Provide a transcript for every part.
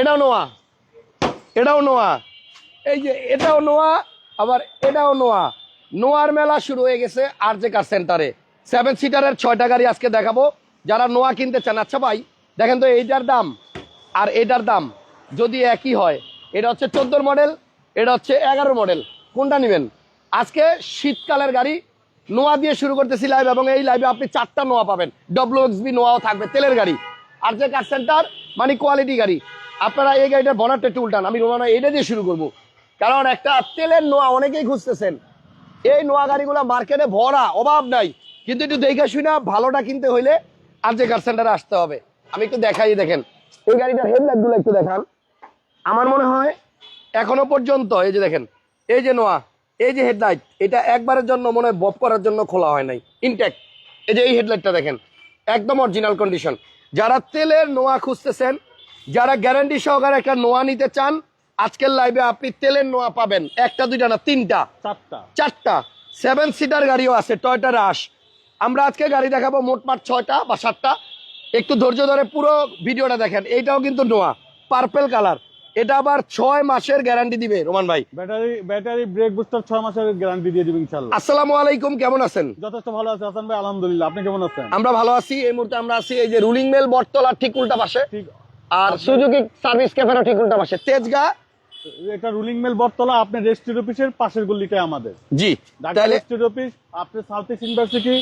এটাও নোয়া। এটাও নোয়া। এই যে এটাও নোয়া, আবার এটাও নোয়া। নোয়ার মেলা শুরু হয়ে গেছে আর জে কার সেন্টারে। সেভেন সিটারের ছয়টা গাড়ি আজকে দেখাবো। যারা নোয়া কিনতে চান আচ্ছা ভাই, দেখেন তো এইটার দাম আর এটার দাম যদি একই হয়, এটা হচ্ছে চোদ্দোর মডেল এটা হচ্ছে এগারো মডেল কোনটা নেবেন? আজকে শীতকালের গাড়ি নোয়া দিয়ে শুরু করতেছি লাইভ এবং এই লাইভে আপনি চারটা নোয়া পাবেন। ডব্লিউ এক্সবি নোয়াও থাকবে, তেলের গাড়ি। আর যে কার সেন্টার মানে কোয়ালিটি গাড়ি। আপনারা এই গাড়িটার বনারটা একটু উল্টান, আমি রোমানা এটা দিয়ে শুরু করব। কারণ একটা তেলের নোয়া অনেকেই খুঁজতেছেন। এই নোয়া গাড়িগুলো মার্কেটে ভরা, অভাব নাই। কিন্তু একটু দেখে শুনে ভালোটা কিনতে হইলে আর যে কার সেন্টারে আসতে হবে। আমি একটু দেখাই দেখেন। এই গাড়িটার হেডলাইটগুলো একটু দেখান। আমার মনে হয় এখনও পর্যন্ত, এই যে দেখেন, এই যে নোয়া, এই যে হেডলাইট, এটা একবারের জন্য মনে হয় বপ করার জন্য খোলা হয় নাই। ইনটেক্ট এই যে এই হেডলাইটটা দেখেন, একদম অরিজিনাল কন্ডিশন যারা তেলের নোয়া খুঁজতেছেন যারা গ্যারান্টি সহকারে একটা নোয়া নিতে চান আজকের লাইভে আপনি তেলের নোয়া পাবেন। একটা দুইটা না তিনটা। চারটা। চারটা। সেভেন সিটার গাড়িও আছে টয়টা রাশ আমরা আজকে গাড়ি দেখাবো মোটমাট ছয়টা বা সাতটা। একটু ধৈর্য ধরে পুরো ভিডিওটা দেখেন এইটাও কিন্তু নোয়া পার্পেল কালার এটা আবার ছয় মাসের গ্যারান্টি দিবে রোমান ভাই। ব্যাটারি ব্যাটারি ব্রেক বুস্টার ছয় মাসের গ্যারান্টি দিয়ে দিবেন ইনশাল্লাহ আসসালামু আলাইকুম কেমন আছেন? যথেষ্ট ভালো আছে হাসান ভাই আলহামদুলিল্লাহ। আপনি কেমন আছেন? আমরা ভালো আছি এই মুহূর্তে আমরা আছি এই যে রুলিং মেল বটতলার ঠিক উল্টা পাশে। ঠিক আর সুজুকি সার্ভিস ক্যাফেরও ঠিক উল্টা পাশে। তেজগা এটা রুলিং মেল বটতলা আপনি রেজিস্ট্রি অফিসের পাশের গলিটাই আমাদের। জি ঢাকা তাহলে রেজিস্ট্রি অফিস আপনি সাউথ ইস্ট ইউনিভার্সিটি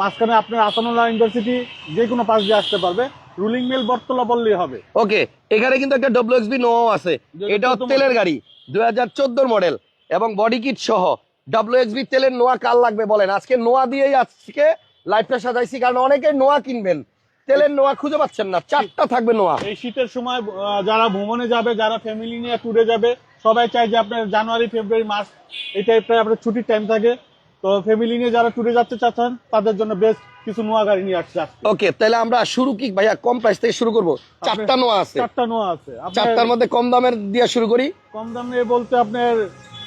মাঝখানে আপনার আসানুল্লাহ ইউনিভার্সিটি যে কোনো পাশ দিয়ে আসতে পারবে। রুলিং মেল বটতলা বললেই হবে। ওকে এখানে কিন্তু একটা ডব্লিউ এক্সবি নো আছে। এটা 2014 তেলের গাড়ি দুই হাজার চোদ্দোর মডেল এবং বডি কিট সহ। ডব্লিউ এক্সবি তেলের নোয়া কার লাগবে বলেন? আজকে নোয়া দিয়েই আজকে লাইফটা সাজাইছি কারণ অনেকে নোয়া কিনবেন। তেলের নোয়া খুঁজে পাচ্ছেন না চারটা থাকবে নোয়া। এই শীতের সময় যারা ভ্রমণে যাবে যারা ফ্যামিলি নিয়ে ট্যুরে যাবে সবাই চায় যে আপনার জানুয়ারি ফেব্রুয়ারি মার্চ এই টাইপটা আপনার ছুটির টাইম থাকে। তো ফ্যামিলি নিয়ে যারা ট্যুরে যাচ্ছে চাচ্ছেন তাদের জন্য বেস্ট কিছু নোয়া গাড়ি নিয়ে আসছে ওকে তাহলে আমরা শুরু কি ভাইয়া কম প্রাইস থেকে শুরু করব? চারটা নোয়া আছে। চারটা নোয়া আছে। চারটার মধ্যে কম দামের দিয়ে শুরু করি। কম দামে বলতে আপনার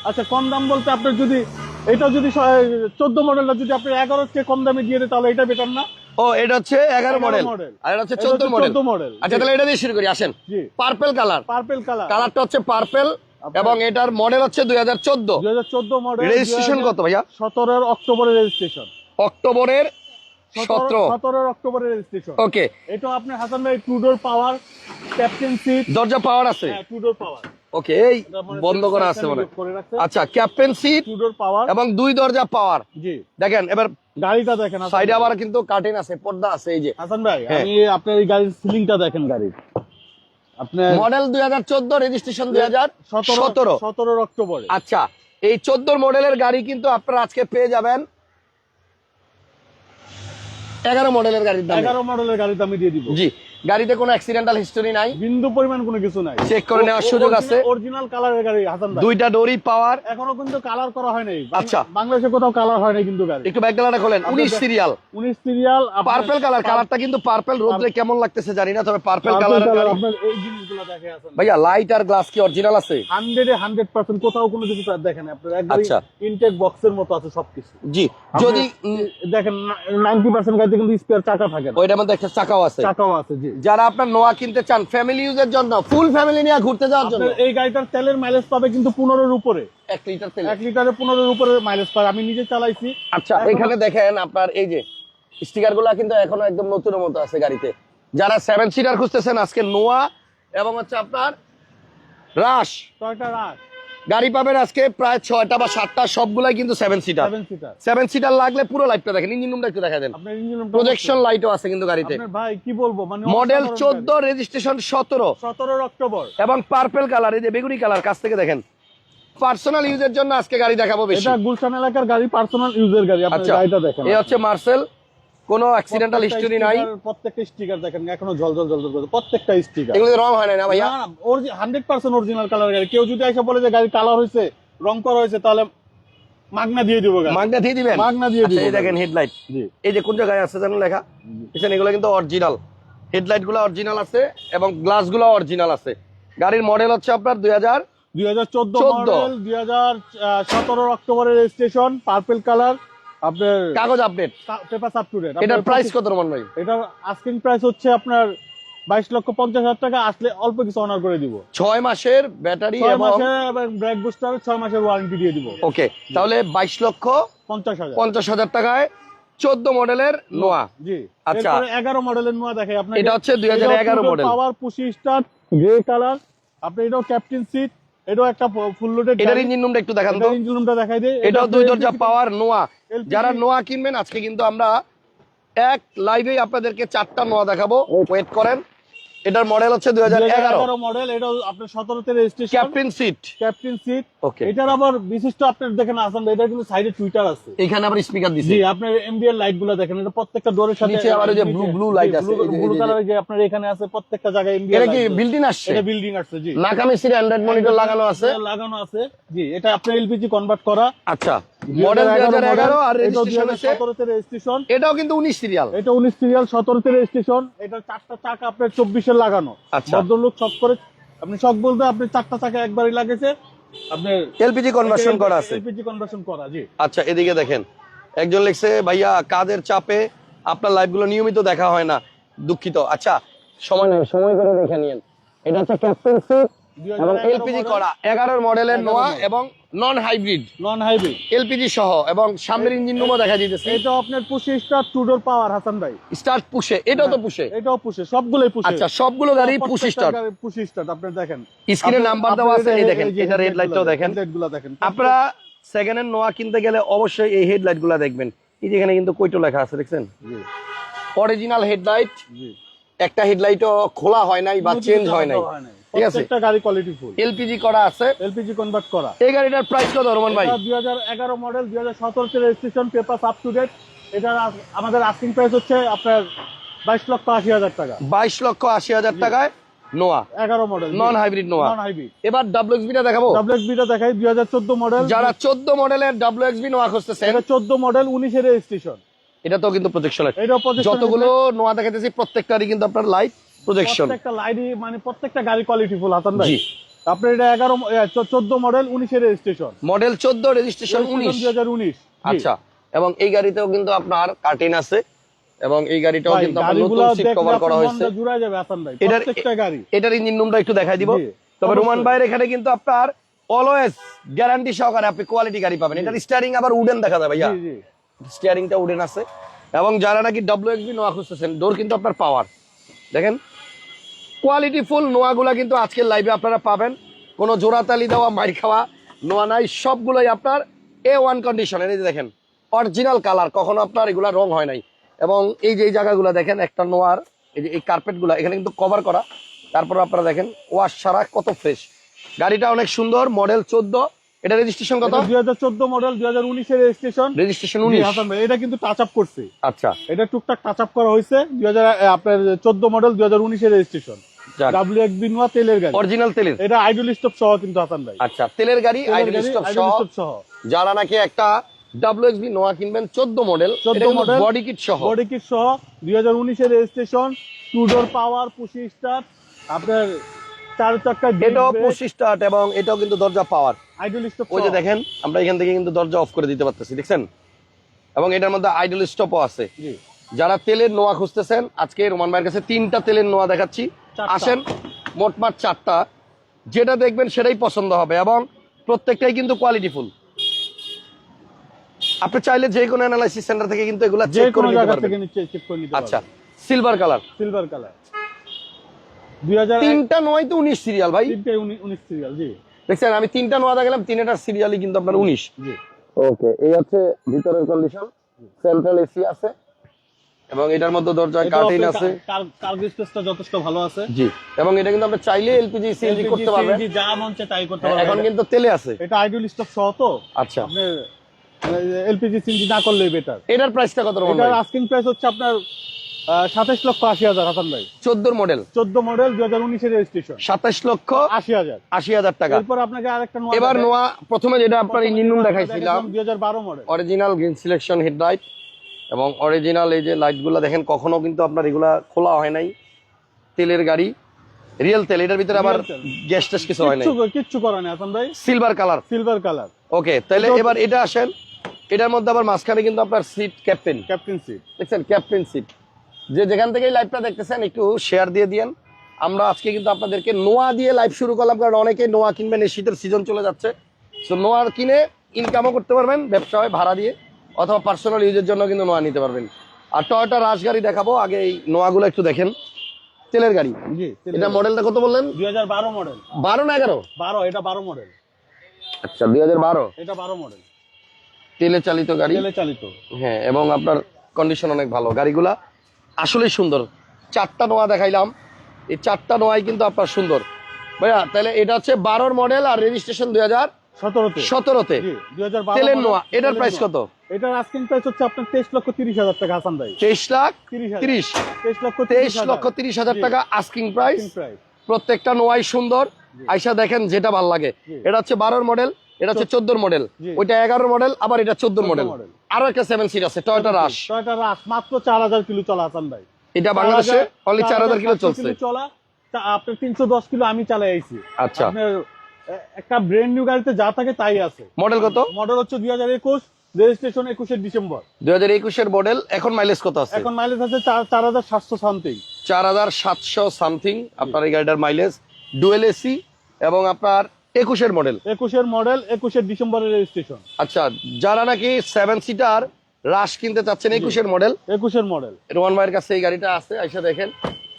আচ্ছা কম দাম বলতে আপনার যদি এটা যদি চোদ্দ মডেলটা যদি আপনি এগারো চেয়ে কম দামে দিয়ে দেয় তাহলে এটা বেটার না? ও এটা হচ্ছে এগারো 11 মডেল আর এটা হচ্ছে চোদ্দ মডেল 14 model। আচ্ছা তাহলে এটা দিয়ে শুরু করি আসেন। পার্পেল কালার পার্পেল কালার কালারটা হচ্ছে পার্পেল এবং এটার মডেল হচ্ছে দুই হাজার চোদ্দ। চোদ্দ মডেল রেজিস্ট্রেশন কত ভাইয়া? সতেরোর অক্টোবরের রেজিস্ট্রেশন অক্টোবরের সতেরো সতেরোর অক্টোবরের রেজিস্ট্রেশন ওকে এটা আপনার হাসান ভাই টু পাওয়ার ক্যাপ্টেন সিট দরজা পাওয়ার আছে? পাওয়ার ওকে এই বন্ধ করা আছে মনে হয়। করে রাখছে। আচ্ছা ক্যাপ্টেন সিট টু পাওয়ার এবং দুই দরজা পাওয়ার জি। দেখেন এবার গাড়িটা দেখেন সাইডে আবার কিন্তু কার্টেন আছে পর্দা আছে এই যে। হাসান ভাই হ্যাঁ। আমি আপনার এই গাড়ির সিলিংটা দেখেন গাড়ির আপনার মডেল দুই হাজার চোদ্দ রেজিস্ট্রেশন দুই হাজার সতেরো সতেরোর অক্টোবরে। আচ্ছা এই চোদ্দোর মডেলের গাড়ি কিন্তু আপনারা আজকে পেয়ে যাবেন। এগারো মডেলের গাড়ির দাম। এগারো মডেলের গাড়ির আমি দিয়ে দিব। জি। গাড়িতে কোনো অ্যাক্সিডেন্টাল হিস্টোরি নাই। বিন্দু পরিমাণ কোনো কিছু নাই। চেক করে নেওয়ার সুযোগ আছে। অরিজিনাল কালারের গাড়ি হাসান ভাই। দুইটা ডোরি পাওয়ার এখনও কিন্তু কালার করা হয় নাই। আচ্ছা। বাংলাদেশে কোথাও কালার হয় নাই কিন্তু গাড়ি। একটু ব্যাক গ্যালারিটা খোলেন। উনিশ সিরিয়াল উনিশ সিরিয়াল পার্পল কালার কালারটা কিন্তু পার্পল রোদ্রে কেমন লাগতেছে জানি না তবে পার্পল কালার আপনার এই জিনিসগুলো দেখে আছেন ভাইয়া লাইট আর গ্লাস কি অরিজিনাল আছে? হান্ড্রেডে হান্ড্রেড পার্সেন্ট কোথাও কোনো কিছু তার দেখেন আপনার একদম। ইনটেক বক্সের মতো আছে সবকিছু। জি। যদি দেখেন নাইনটি পার্সেন্ট গাড়িতে কিন্তু স্পেয়ার চাকা থাকে না। ওইটার মধ্যে একটা চাকাও আছে। চাকাও আছে জি। যারা আপনার নোয়া কিনতে চান ফ্যামিলি ইউজের জন্য ফুল ফ্যামিলি নিয়ে ঘুরতে যাওয়ার জন্য। এই গাড়িটার তেলের মাইলেজ পাবে কিন্তু পনেরোর উপরে। এক লিটার তেল। এক লিটারে পনেরোর উপরে মাইলেজ পাবে। আমি নিজে চালাইছি। আচ্ছা এখানে দেখেন আপনার এই যে স্টিকারগুলা কিন্তু এখনও একদম নতুনের মতো আছে গাড়িতে। যারা সেভেন সিটার খুঁজতেছেন আজকে নোয়া এবং হচ্ছে আপনার রাশ টয়টা রাশ গাড়ি পাবেন আজকে প্রায় ছয়টা বা সাতটা সবগুলাই কিন্তু সেভেন সিটার সেভেন সিটার লাগলে পুরো লাইটটা দেখেন ইঞ্জিন রুমটা একটু দেখা দেন। প্রজেকশন লাইটও আছে কিন্তু গাড়িতে। ভাই কি বলব মানে মডেল চোদ্দ রেজিস্ট্রেশন সতেরো। সতেরো অক্টোবর। এবং পার্পেল কালার এই যে বেগুনি কালার কাছ থেকে দেখেন। পার্সোনাল ইউজের জন্য আজকে গাড়ি দেখাবো বেশি। এটা গুলশান এলাকার গাড়ি পার্সোনাল ইউজের গাড়ি আপনি আচ্ছা গাড়িটা দেখেন। এই হচ্ছে মার্সেল কোনো অ্যাক্সিডেন্টাল হিস্টোরি নাই। প্রত্যেকটা স্টিকার দেখেন এখনও জল জল জল জল প্রত্যেকটা স্টিকার এগুলো রং হয় না না ভাইয়া হান্ড্রেড পার্সেন্ট অরিজিনাল কালার গাড়ি। কেউ যদি এসে বলে যে গাড়ি কালার হয়েছে রং করা হয়েছে তাহলে মাগনা দিয়ে দিব গাড়ি। মাগনা দিয়ে দিবেন? মাগনা দিয়ে আচ্ছা, দিব এই দেখেন হেডলাইট জি। এই যে কোন জায়গায় আছে জানেন লেখা? এখানে এগুলো কিন্তু অরিজিনাল হেডলাইটগুলো অরিজিনাল আছে এবং গ্লাসগুলো অরিজিনাল আছে। গাড়ির মডেল হচ্ছে আপনার দুই হাজার দুই হাজার চোদ্দ 14 মডেল দুই হাজার সতেরো অক্টোবরের রেজিস্ট্রেশন পার্পল কালার আপনার কাগজ update paper up to date এটার প্রাইস কত ভাই? এটার আস্কিং প্রাইস হচ্ছে আপনার বাইশ লক্ষ পঞ্চাশ হাজার টাকা আসলে অল্প কিছু অনার করে দিব। ছয় মাসের ব্যাটারি এবং ব্রেক বুস্টার ছয় মাসের ওয়ারেন্টি দিয়ে দিব। ওকে তাহলে বাইশ লক্ষ পঞ্চাশ হাজার। পঞ্চাশ হাজার টাকায় চোদ্দ মডেলের নোয়া। জি আচ্ছা। এগারো মডেলের নোয়া দেখে আপনার এটা হচ্ছে 2011 model. Power push start grey colour আপনি এটাও ক্যাপ্টেন সিট এটাও একটা ফুল লোডেড এটার ইঞ্জিন রুমটা একটু দেখান তো। ইঞ্জিন রুমটা দেখাই দিই এটাও দুই দরজা পাওয়ার নোয়া। যারা নোয়া কিনবেন আজকে কিন্তু আমরা এক লাইভেই আপনাদেরকে চারটা নোয়া দেখাবো। ওয়েট করেন। এটার মডেল হচ্ছে দুই হাজার এগারো। এগারো মডেল এটা আপনার সতেরোতে registration captain seat captain seat okay এটার আবার বিশিষ্ট আপনার দেখেন আসাম এটা কিন্তু সাইডে টুইটার আছে। এখানে আবার স্পিকার দিছি। জি আপনার এমবিএল লাইটগুলো দেখেন এটা প্রত্যেকটা ডোরের সাথে নিচে আবার যে ব্লু ব্লু লাইট আছে, ব্লু কালারের যে আপনার এখানে আছে প্রত্যেকটা জায়গায় এটা কি বিল্ডিং আসছে? এটা বিল্ডিং আছে জি। নাকামি সিট অ্যান্ড্রয়েড মনিটর লাগানো আছে? লাগানো আছে জি। এটা আপনার এলপিজি কনভার্ট করা। আচ্ছা। মডেল দুই হাজার এগারো আর রেজিস্ট্রেশন আছে সতেরোতে রেজিস্ট্রেশন এটাও কিন্তু উনিশ সিরিয়াল এটা উনিশ সিরিয়াল সতেরোতে রেজিস্ট্রেশন এটা চারটা চাকা আপনার চব্বিশের লাগানো। আচ্ছা। ভদ্রলোক সব করে আপনি সব বলতে আপনি চারটা চাকা একবারই লাগেছে। আপনার এলপিজি কনভার্সন করা আছে। এলপিজি কনভার্সন করা জি। আচ্ছা এদিকে দেখেন। একজন লিখছে ভাইয়া কাদের চাপে আপনার লাইভগুলো নিয়মিত দেখা হয় না। দুঃখিত। আচ্ছা সময় নেই। সময় করে দেখে নিন। এটা হচ্ছে ক্যাপ্টেন সিট এবং এলপিজি করা। এগারোর মডেলের 11 নোয়া এবং non hybrid non hybrid LPG সহ এবং সামনের ইঞ্জিন রুমও দেখা দিতেছে। এটা আপনার স্টার ডোর পাওয়ার হাসান ভাই। স্টার্ট পুষে এটাও তো পুষে। এটাও পুশে সবগুলোই পুশে আচ্ছা সবগুলো গাড়ি পুশ স্টার্ট পুশি স্টার আপনি দেখেন। স্ক্রিনে নাম্বার দেওয়া আছে এই দেখেন এটা রেড লাইটটাও দেখেন। হেডলাইটগুলো দেখেন। আপনারা সেকেন্ড হ্যান্ড নোয়া কিনতে গেলে অবশ্যই এই হেডলাইটগুলা দেখবেন। এই যে এখানে কিন্তু কইটো লেখা আছে দেখছেন? অরিজিনাল হেডলাইট একটা হেডলাইটও খোলা হয় নাই বা চেঞ্জ হয় নাই। ঠিক আছে। প্রত্যেকটা গাড়ি কোয়ালিটি ফুল এলপিজি করা আছে। এলপিজি কনভার্ট করা। এই গাড়িটার প্রাইস কত রোমান ভাই? দুই হাজার এগারো মডেল দুই হাজার registration paper up to date এটা আমাদের আস্কিং প্রাইস হচ্ছে আপনার বাইশ লক্ষ আশি হাজার টাকা। বাইশ লক্ষ আশি হাজার টাকায় নোয়া এগারো model non hybrid Noah non hybrid এবার দেখাবো। দেখাই দুই হাজার চোদ্দ মডেল যারা চোদ্দ মডেলের ডাব্লিউ এক্সবি নোয়া খুঁজতেছেন এটা চোদ্দ মডেল উনিশের রেজিস্ট্রেশন এটা তো কিন্তু প্রজেকশন যতগুলো নোয়া দেখাতেছি প্রত্যেকটারই কিন্তু আপনার লাইট প্রজেকশন প্রত্যেকটা লাইডি মানে প্রত্যেকটা গাড়ি কোয়ালিটি ফুল হাসান ভাই। আপনার এটা এগারো চোদ্দ মডেল উনিশের রেজিস্ট্রেশন মডেল চোদ্দ রেজিস্ট্রেশন উনিশ। দুই আচ্ছা। এবং এই গাড়িতেও কিন্তু আপনার কার্টেন আছে। এবং এই গাড়িটাও কিন্তু নতুন সিট কভার করা হয়েছে। যাবে হাসান ভাই এটার- প্রত্যেকটা গাড়ি। এটার ইঞ্জিন রুমটা একটু দেখাই দিব। তবে রোমান ভাইয়ের এখানে কিন্তু আপনার অলওয়েজ গ্যারান্টি সহকারে আপনি কোয়ালিটি গাড়ি পাবেন। এটার স্টিয়ারিং আবার উডেন দেখা যায় ভাইয়া। স্টিয়ারিংটা উডেন আছে। এবং যারা নাকি ডাব্লিউ এক্সবি নোয়া খুঁজতেছেন ডোর কিন্তু আপনার পাওয়ার দেখেন কোয়ালিটি ফুল নোয়াগুলা কিন্তু আজকের লাইভে আপনারা পাবেন। কোনো জোড়াতালি দেওয়া মাইর খাওয়া নোয়া নাই সবগুলোই আপনার এ ওয়ান কন্ডিশনের এই যে দেখেন অরিজিনাল কালার কখনো আপনার এগুলা রং হয় নাই। এবং এই যে জায়গাগুলো দেখেন একটা নোয়ার এই যে এই কার্পেটগুলো এখানে কিন্তু কভার করা। তারপর আপনারা দেখেন ওয়াশ সারা কত ফ্রেশ গাড়িটা অনেক সুন্দর মডেল চোদ্দ। এটা রেজিস্ট্রেশন কত? দুই হাজার চোদ্দ মডেল দুই হাজার উনিশের রেজিস্ট্রেশন রেজিস্ট্রেশন উনিশ। হাসান ভাই এটা কিন্তু টাচ আপ করছে। আচ্ছা। এটা টুকটাক টাচ আপ করা হয়েছে। দুই হাজার আপনার চোদ্দ মডেল দুই হাজার উনিশের রেজিস্ট্রেশন ডাব্লিউ এক বিনোয়া তেলের গাড়ি। অরিজিনাল তেলের। এটা আইডল স্টপ সহ কিন্তু হাসান ভাই। আচ্ছা তেলের গাড়ি আইডল স্টপ সহ। যারা নাকি একটা ডাব্লিউএক্সবি নোয়া কিনবেন 14 মডেল 14 মডেল বডি কিট সহ। বডি কিট সহ registration two door power push start আপনার চার চাক্কা এটাও পুশ স্টার্ট এবং এটাও কিন্তু দরজা পাওয়ার আইডল স্টপ ওই যে দেখেন আমরা এখান থেকে কিন্তু দরজা অফ করে দিতে পারতেছি দেখছেন? এবং এটার মধ্যে আইডল স্টপও আছে। যারা তেলের নোয়া খুঁজতেছেন আজকে রোমান ভাইয়ের কাছে তিনটা তেলের নোয়া দেখাচ্ছি। আসেন মোটমাট চারটা। যেটা দেখবেন সেটাই পছন্দ হবে এবং প্রত্যেকটাই কিন্তু কোয়ালিটিফুল আপনি চাইলে যে কোনো অ্যানালাইসিস সেন্টার থেকে কিন্তু এগুলা চেক করে নিতে পারবেন। করে নিতে আচ্ছা সিলভার কালার সিলভার কালার দুই হাজার তিনটা নয় তো উনিশ সিরিয়াল ভাই। তিনটে উনিশ সিরিয়াল জি। দেখছেন আমি তিনটা নোয়া দেখালাম তিনটার সিরিয়ালই কিন্তু আপনার উনিশ। জি। ওকে এই হচ্ছে ভিতরের কন্ডিশন সেন্ট্রাল এসি আছে। এবং এটার মধ্যে কার্টেন আছে। কার্গো স্পেসটা যথেষ্ট ভালো আছে। জি। এবং এটা কিন্তু আপনি চাইলে এলপিজি সিএনজি করতে পারবেন যা মন চায় তাই করতে এখন কিন্তু তেলে আছে। এটা স্টপ সহ তো। আচ্ছা। আপনার এলপিজি সিএনজি না করলেই বেটার এটার প্রাইসটা কত রকম এটার আস্কিং প্রাইস হচ্ছে আপনার সাতাশ লক্ষ আশি হাজার হাসান ভাই। চোদ্দোর মডেল চোদ্দ মডেল দুই হাজার উনিশের রেজিস্ট্রেশন সাতাশ লক্ষ আশি হাজার। আশি হাজার টাকা। এরপর আপনাকে আরেকটা এবার নোয়া প্রথমে যেটা আপনার ইঞ্জিন রুম দেখাইছিলাম দুই হাজার বারো model original green selection headlight এবং অরিজিনাল এই যে লাইটগুলো দেখেন কখনো কিন্তু আপনার এগুলা খোলা হয় নাই। তেলের গাড়ি রিয়েল তেল এটার ভিতরে আবার গ্যাস ট্যাস কিছু হয় নাই। কিচ্ছু করা নেই হাসান ভাই। Silver colour silver colour okay তাহলে এবার এটা আসেন। এটার মধ্যে আবার মাঝখানে কিন্তু আপনার সিট ক্যাপ্টেন ক্যাপ্টেন সিট দেখছেন ক্যাপ্টেন সিট যে যেখান থেকেই লাইভটা দেখতেছেন একটু শেয়ার দিয়ে দিয়েন। আমরা আজকে কিন্তু আপনাদেরকে নোয়া দিয়ে লাইভ শুরু করলাম কারণ অনেকে নোয়া কিনবেন এই শীতের সিজন চলে যাচ্ছে। তো নোয়ার কিনে ইনকামও করতে পারবেন ব্যবসা হয় ভাড়া দিয়ে। অথবা পার্সোনাল ইউজের জন্য কিন্তু নোয়া নিতে পারবেন। আর টয়টা রাশ গাড়ি দেখাবো আগে এই নোয়াগুলো একটু দেখেন। তেলের গাড়ি। এটা মডেলটা কত বললেন? দুই হাজার বারো মডেল বারো না এগারো? বারো এটা বারো মডেল আচ্ছা দুই হাজার বারো? এটা বারো মডেল তেলে চালিত গাড়ি। তেলে চালিত। হ্যাঁ এবং আপনার কন্ডিশন অনেক ভালো। গাড়িগুলা আসলেই সুন্দর। চারটা নোয়া দেখাইলাম। এই চারটা নোয়াই কিন্তু আপনার সুন্দর। ভাইয়া তাহলে এটা হচ্ছে বারোর মডেল আর রেজিস্ট্রেশন দুই হাজার সতেরোতে। সতেরোতে। দুই হাজার তেলের নোয়া। এটার প্রাইস কত? এটার আস্কিং প্রাইস হচ্ছে আপনার তেইশ লক্ষ তিরিশ হাজার টাকা হাসান ভাই। তেইশ লাখ তিরিশ তেইশ লক্ষ তেইশ লক্ষ তিরিশ হাজার টাকা আস্কিং প্রাইস প্রত্যেকটা নোয়াই সুন্দর। আইসা দেখেন যেটা ভালো লাগে। এটা হচ্ছে বারোর মডেল এটা হচ্ছে চোদ্দোর মডেল। ওইটা এগারোর মডেল আবার এটা চোদ্দোর মডেল। আরও একটা সেভেন সিট আছে টয়টা রাশ টয়টা রাস মাত্র চার হাজার কিলো চলা হাসান ভাই। এটা বাংলাদেশে অনলি চার হাজার কিলো চলছে। চলা আপনার তিনশো দশ কিলো আমি চালাই আইছি। আচ্ছা। একটা ব্র্যান্ড নিউ গাড়িতে যা থাকে তাই আছে। মডেল কত? মডেল হচ্ছে দুই হাজার একুশ। রেজিস্ট্রেশন একুশে ডিসেম্বর। দুই হাজার একুশের মডেল এখন মাইলেজ কত আছে? এখন মাইলেজ আছে চার হাজার সাতশো সামথিং চার হাজার সাতশো সামথিং আপনার এই গাড়িটার মাইলেজ ডুয়েল এসি এবং আপনার একুশের মডেল একুশের মডেল একুশের ডিসেম্বরের রেজিস্ট্রেশন আচ্ছা যারা নাকি সেভেন সিটার রাশ কিনতে চাচ্ছেন একুশের মডেল একুশের মডেল রোমান ভাইয়ের কাছে এই গাড়িটা আছে আইসা দেখেন।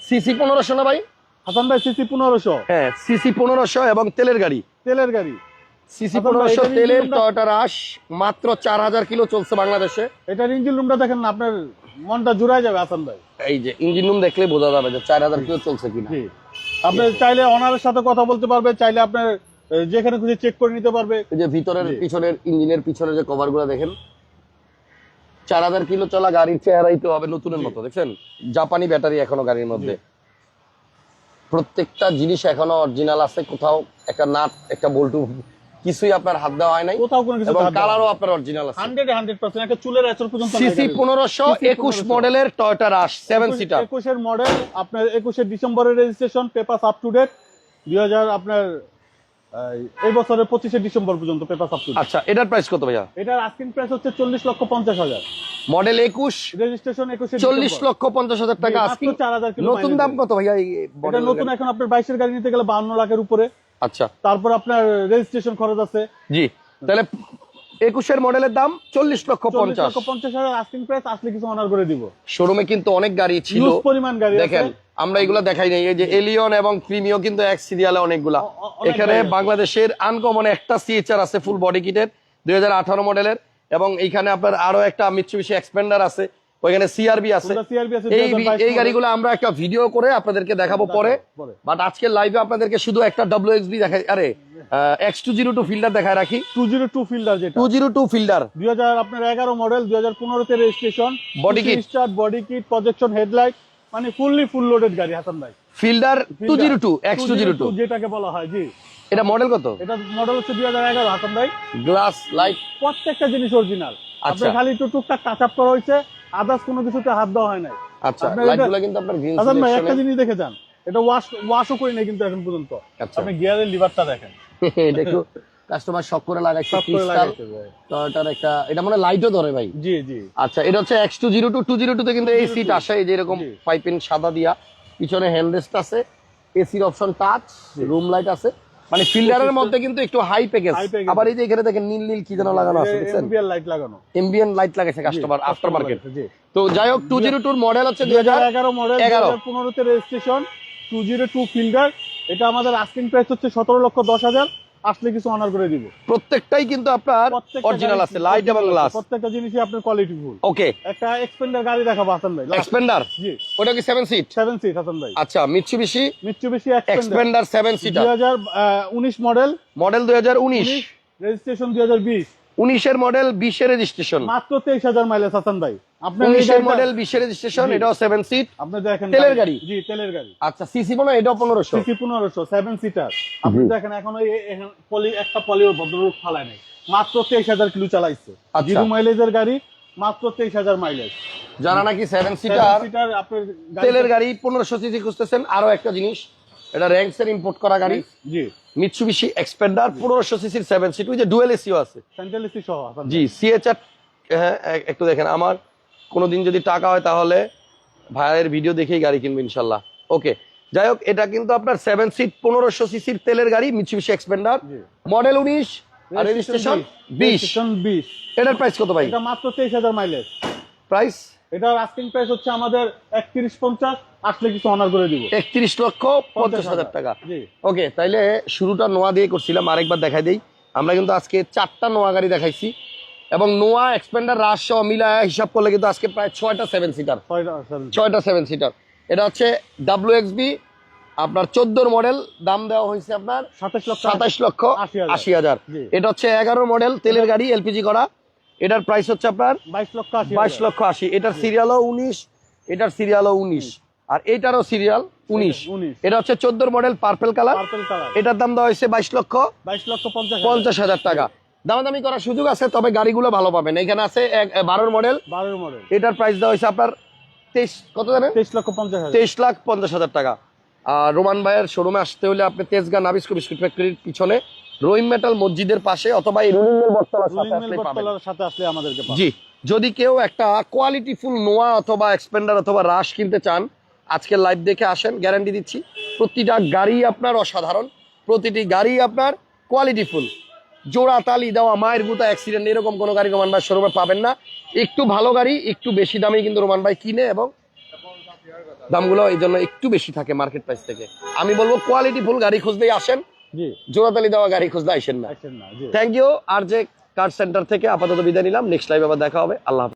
সিসি পনেরোশো না ভাই? হাসান ভাই সিসি পনেরোশো। হ্যাঁ সিসি পনেরোশো এবং তেলের গাড়ি। তেলের গাড়ি। সিসি পনেরোশো তেলের টয়টা রাশ মাত্র চার হাজার কিলো চলছে বাংলাদেশে। এটার ইঞ্জিন রুমটা দেখেন না আপনার মনটা জুড়াই যাবে হাসান ভাই। এই যে ইঞ্জিন রুম দেখলে বোঝা যাবে যে চার হাজার কিলো চলছে কিনা। আপনি চাইলে অনারের সাথে কথা বলতে পারবে চাইলে আপনার যেখানে খুশি চেক করে নিতে পারবে। এই যে ভিতরের। পিছনের ইঞ্জিনের পিছনে যে কভারগুলো দেখেন চার হাজার কিলো চলা গাড়ির চেহারাই তো হবে নতুনের মতো দেখছেন? জাপানি ব্যাটারি এখনও গাড়ির মধ্যে। প্রত্যেকটা জিনিস এখনও অরিজিনাল আছে কোথাও একটা নাট একটা বল্টু কিছুই আপনার হাত দেওয়া হয় নাই। কোথাও কোনো কিছু এবং কালারও আপনার অরিজিনাল আছে। হান্ড্রেড হান্ড্রেড পার্সেন্ট একটা চুলের আচর পর্যন্ত সিসি গাড়ির। পনেরোশো একুশ 1500 মডেলের টয়টা রাশ সিটার একুশের মডেল আপনার একুশের ডিসেম্বরের registration paper up to date দুই হাজার আপনার এই, বছরের পঁচিশে ডিসেম্বর পর্যন্ত পেপার আপ টু আচ্ছা এটার প্রাইস কত ভাইয়া? এটার আস্কিং প্রাইস হচ্ছে চল্লিশ লক্ষ পঞ্চাশ হাজার। মডেল একুশ রেজিস্ট্রেশন একুশে চল্লিশ লক্ষ পঞ্চাশ হাজার টাকা মাত্র 4,000 কিলো নতুন দাম কত ভাইয়া এটা নতুন এখন আপনার বাইশের গাড়ি নিতে গেলে বাউন্ন লাখের উপরে। আচ্ছা। তারপর আপনার রেজিস্ট্রেশন খরচ আছে। জি তাহলে একুশের মডেলের দাম চল্লিশ লক্ষ পঞ্চাশ লক্ষ পঞ্চাশ। হাজার আস্কিং প্রাইস আসলে কিছু অনার করে দিব। শোরুমে কিন্তু অনেক গাড়ি ছিল। পরিমাণ গাড়ি দেখেন আমরা এগুলো দেখাই নাই। এই যে এলিয়ন এবং প্রিমিও কিন্তু এক সিরিয়ালে অনেকগুলা। এখানে। বাংলাদেশের আনকমন একটা সিএচআর আছে ফুল বডি কিটের দুই হাজার আঠারো মডেলের এবং এখানে আপনার আরও একটা মিৎসুবিশি এক্সপেন্ডার আছে। ওইখানে সিআরবি আছে। এই গাড়িগুলো আমরা একটা ভিডিও করে আপনাদেরকে দেখাবো পরে। বাট আজকের লাইভে আপনাদেরকে শুধু একটা ডাব্লিউ এক্সবি দেখাই আরে X two zero two Fielder দেখায় রাখি। টু জিরো টু ফিল্ডার যেটা। টু জিরো টু ফিল্ডার দুই হাজার আপনার এগারো মডেল দুই হাজার পনেরোতে registration Body kit। Start body kit projection headlight মানে ফুললি ফুল লোডেড গাড়ি হাসান ভাই। Fielder two zero two X two zero two যেটাকে বলা হয় জি। এটা মডেল কত? এটা মডেল হচ্ছে দুই হাজার এগারো হাসান ভাই। গ্লাস লাইট প্রত্যেকটা জিনিস অরিজিনাল আচ্ছা। আপনার খালি একটু টুকটাক টাচ আপ করা হয়েছে। আদার্স কোনো কিছুতে হাত দেওয়া হয় নাই। আচ্ছা লাইটগুলো কিন্তু আপনার গ্রিন হাসান ভাই একটা জিনিস দেখে যান। এটা ওয়াশ ওয়াশও করি নাই কিন্তু এখন পর্যন্ত। আচ্ছা। আপনি গিয়ারের লিভারটা দেখেন। এটা একটু কাস্টমার শখ করে ক্রিস্টাল। তো একটা এটা মানে লাইটও ধরে ভাই। জি জি। আচ্ছা এটা হচ্ছে X two zero two two zero টুতে কিন্তু এই সিট আসে এই যে এরকম জি। সাদা দিয়া। পিছনে হ্যান্ডরেস্ট আছে এসির অপশন টাচ রুম লাইট আছে। মানে ফিল্ডারের মধ্যে কিন্তু একটু হাই প্যাকেজ আবার এই যে এখানে দেখেন নীল নীল কি যেন লাগানো আছে দেখছেন? এমবিএন লাইট লাগানো। এমবিএন লাইট লাগাইছে কাস্টমার আফটার মার্কেট তো যাই হোক টু জিরো টুর মডেল হচ্ছে দুই দুই হাজার হাজার এগারো। মডেল দুই 11 হাজার registration two zero two Fielder এটা আমাদের আস্কিং প্রাইস হচ্ছে সতেরো লক্ষ দশ হাজার। আসলে কিছু অনার করে দিব। প্রত্যেকটাই কিন্তু আপনার অরিজিনাল আছে লাইট এবং গ্লাস প্রত্যেকটা জিনিসই আপনার কোয়ালিটি ফুল ওকে একটা এক্সপেন্ডার গাড়ি দেখাবো হাসান ভাই। এক্সপেন্ডার জি। ওটা কি seven seat seven seat Hasan ভাই। আচ্ছা Mitsubishi Mitsubishi Xpander Xpander seven দুই সিটার উনিশ মডেল মডেল দুই হাজার উনিশ। রেজিস্ট্রেশন দুই হাজার বিশ। উনিশের মডেল বিশের রেজিস্ট্রেশন মাত্র তেইশ হাজার মাইলেজ হাসান ভাই। আপনার এই মডেল বিশের রেজিস্ট্রেশন জি। এটাও সেভেন সিট আপনি দেখেন তেলের গাড়ি? জি তেলের গাড়ি। আচ্ছা সিসি মনে এটাও পনেরোশো। সিসি পনেরোশো সেভেন সিটার আপনি দেখেন এখন ওই এখানে পলি একটা পলিও ভদ্রলোক ফালায় নাই। মাত্র তেইশ হাজার কিলো চালাইছে। আচ্ছা। জিরো মাইলেজের গাড়ি মাত্র তেইশ হাজার মাইলেজ। যারা নাকি সেভেন সেভেন সিটার সিটার আপনার তেলের গাড়ি পনেরোশো সিসি খুঁজতেছেন। আরও একটা জিনিস এটা র্যাঙ্কস এর ইম্পোর্ট করা গাড়ি। জি। মিৎসুবিশি এক্সপেন্ডার পনেরোশো সিসির সেভেন সিট ওই যে ডুয়েল এসিও আছে। সেন্ট্রাল এসি সহ জি সিএচআর হ্যাঁ একটু দেখেন আমার কোনোদিন যদি টাকা হয় তাহলে ভাইয়ের ভিডিও দেখেই গাড়ি কিনবো ইনশাল্লাহ। ওকে যাই হোক এটা কিন্তু আপনার সেভেন সিট পনেরোশো সিসির তেলের গাড়ি মিচুবিশি এক্সপেন্ডার মডেল উনিশ আর রেজিস্ট্রেশন বিশ। বিশ। এটার প্রাইস কত ভাই? এটা মাত্র তেইশ হাজার মাইলেজ প্রাইস এটার আস্কিং প্রাইস হচ্ছে আমাদের একত্রিশ পঞ্চাশ আসলে কিছু অনার করে দিব। একত্রিশ লক্ষ পঞ্চাশ হাজার টাকা। ওকে তাইলে শুরুটা নোয়া দিয়ে করছিলাম আরেকবার দেখাই দেই। আমরা কিন্তু আজকে চারটা নোয়া গাড়ি দেখাইছি। এবং নোয়া এক্সপেন্ডার রাশ সহ মিলায় হিসাব করলে কিন্তু আজকে প্রায় ছয়টা সেভেন সিটার ছয়টা সেভেন সিটার এটা হচ্ছে ডাব্লিউ এক্সবি আপনার চোদ্দোর মডেল দাম দেওয়া হয়েছে আপনার সাতাশ লক্ষ সাতাশ লক্ষ আশি হাজার। এটা হচ্ছে এগারো মডেল তেলের গাড়ি এলপিজি করা। এটার প্রাইস হচ্ছে আপনার বাইশ লক্ষ আশি বাইশ লক্ষ আশি। এটার সিরিয়ালও উনিশ এটার সিরিয়ালও উনিশ। আর এটারও সিরিয়াল উনিশ। এটা হচ্ছে চোদ্দোর মডেল পার্পেল কালার কালার এটার দাম দেওয়া হয়েছে বাইশ লক্ষ বাইশ লক্ষ পঞ্চাশ হাজার টাকা। দামাদামি করার সুযোগ আছে তবে গাড়িগুলো ভালো পাবেন। এখানে আছে বারোর মডেল বারোর মডেল এটার প্রাইস দেওয়া হয়েছে আপনার তেইশ কত জানেন? তেইশ লক্ষ পঞ্চাশ তেইশ লাখ পঞ্চাশ হাজার টাকা। আর রোমান ভাইয়ের শোরুমে আসতে হলে আপনি তেজগাঁ নাবিস্কো বিস্কুট ফ্যাক্টরির পিছনে রহিম মেটাল মসজিদের পাশে অথবা বটতলার সাথে আসলে আমাদেরকে জি যদি কেউ একটা কোয়ালিটি ফুল নোয়া অথবা এক্সপেন্ডার অথবা রাশ কিনতে চান আজকের লাইভ দেখে আসেন গ্যারান্টি দিচ্ছি প্রতিটা গাড়ি আপনার অসাধারণ প্রতিটি গাড়ি আপনার কোয়ালিটি ফুল জোড়া তালি দেওয়া মায়ের গুতা অ্যাক্সিডেন্ট এরকম কোনো গাড়ি রোমান ভাই শোরুমে পাবেন না। একটু ভালো গাড়ি একটু বেশি দামে কিন্তু রোমান ভাই কিনে এবং দামগুলো এই জন্য একটু বেশি থাকে মার্কেট প্রাইস থেকে। আমি বলব কোয়ালিটি ফুল গাড়ি খুঁজতেই আসেন। জোড়া তালি দেওয়া গাড়ি খুঁজতে আসেন না। আসেন না থ্যাংক ইউ আর যে কার সেন্টার থেকে আপাতত বিদায় নিলাম। নেক্সট লাইভ আবার দেখা হবে। আল্লাহ